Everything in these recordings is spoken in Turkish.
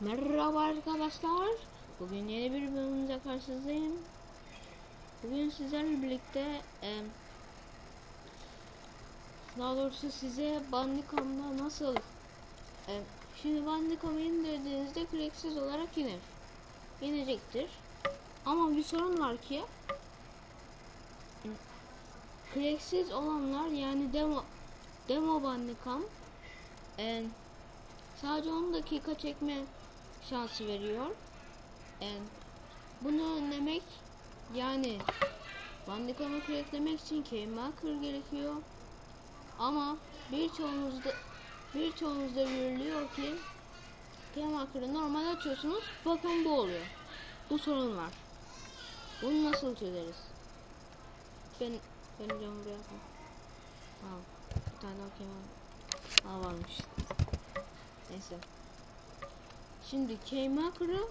Merhaba arkadaşlar. Bugün yeni bir bölümümüzle karşınızdayım. Bugün sizlerle birlikte e, daha doğrusu size Bandicam'da nasıl e, şimdi Bandicam'ı indirdiğinizde küreksiz olarak iner. İnecektir. Ama bir sorun var ki küreksiz olanlar yani demo demo Bandicam e, sadece 10 dakika çekme şansı veriyor. E, bunu önlemek yani Bandicam'ı cracklemek için Keymaker gerekiyor. Ama birçoğunuzda birçoğunuzda görülüyor ki Keymaker'ı normal açıyorsunuz bakın bu oluyor. Bu sorun var. Bunu nasıl çözeriz? Ben ben camı buraya. Tamam. Bir tane daha Keymaker. Aa varmış. Neyse. Şimdi Keymaker'ı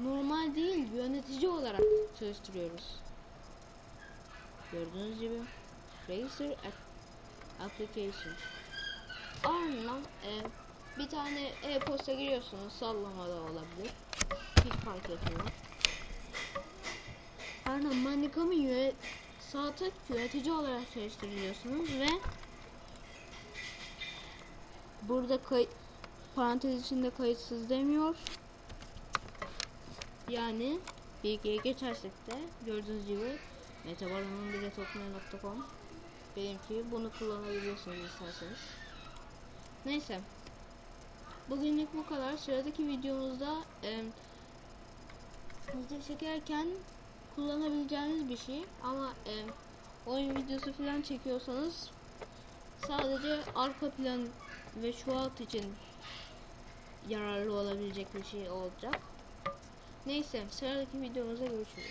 normal değil yönetici olarak çalıştırıyoruz. Gördüğünüz gibi Razer App- Application. Ardından e, bir tane e-posta giriyorsunuz sallama da olabilir. Hiç fark etmiyor. Ardından Bandicam'ı yönet sağ tık yönetici olarak çalıştırıyorsunuz ve burada kay parantez içinde kayıtsız demiyor. Yani bilgiye geçersek de gördüğünüz gibi metabaronun benimki bunu kullanabiliyorsunuz isterseniz. Neyse. Bugünlük bu kadar. Sıradaki videomuzda e, video çekerken kullanabileceğiniz bir şey ama e, oyun videosu falan çekiyorsanız sadece arka plan ve şu alt için yararlı olabilecek bir şey olacak. Neyse sıradaki videomuzda görüşürüz.